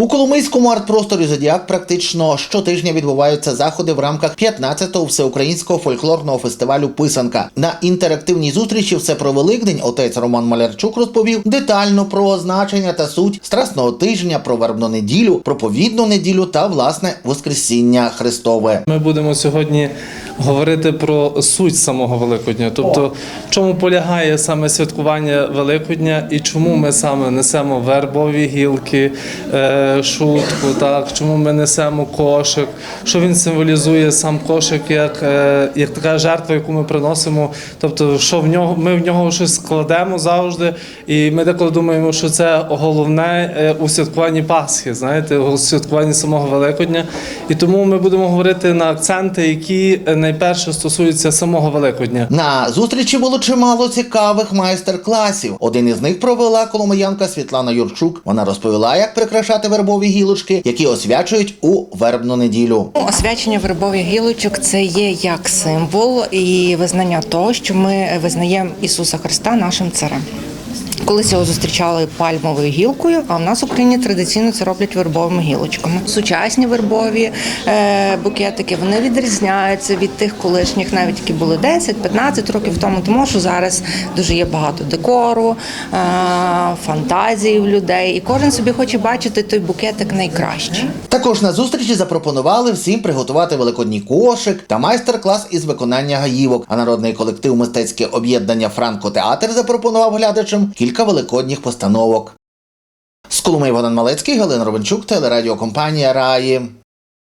У Коломийському артпросторі Зодіак практично щотижня відбуваються заходи в рамках 15-го всеукраїнського фольклорного фестивалю Писанка. На інтерактивній зустрічі все про Великдень отець Роман Малярчук розповів детально про значення та суть страсного тижня, про вербну неділю, проповідну неділю та власне Воскресіння Христове. Ми будемо сьогодні говорити про суть самого Великодня, тобто в чому полягає саме святкування Великодня і чому ми саме несемо вербові гілки, е, шутку, так чому ми несемо кошик, що він символізує сам кошик як, е, як така жертва, яку ми приносимо. Тобто, що в нього ми в нього щось складемо завжди, і ми деколи думаємо, що це головне е, у святкуванні Пасхи, знаєте, у святкуванні самого Великодня. І тому ми будемо говорити на акценти, які е, найперше стосуються самого Великодня. На зустрічі було чимало цікавих майстер-класів. Один із них провела коломиянка Світлана Юрчук. Вона розповіла, як прикрашати вербові гілочки, які освячують у вербну неділю. Ну, Освячення вербових гілочок це є як символ і визнання того, що ми визнаємо Ісуса Христа нашим царем. Колись його зустрічали пальмовою гілкою, а в нас в Україні традиційно це роблять вербовими гілочками. Сучасні вербові е, букетики вони відрізняються від тих колишніх, навіть які були 10-15 років тому, тому що зараз дуже є багато декору, е, фантазії в людей, і кожен собі хоче бачити той букетик найкращий. Також на зустрічі запропонували всім приготувати великодній кошик та майстер-клас із виконання гаївок. А народний колектив мистецьке об'єднання Франко Театр запропонував глядачам кілька великодніх постановок. З Коломиї Богдан Малецький, Галина Ровенчук, телерадіокомпанія Раї.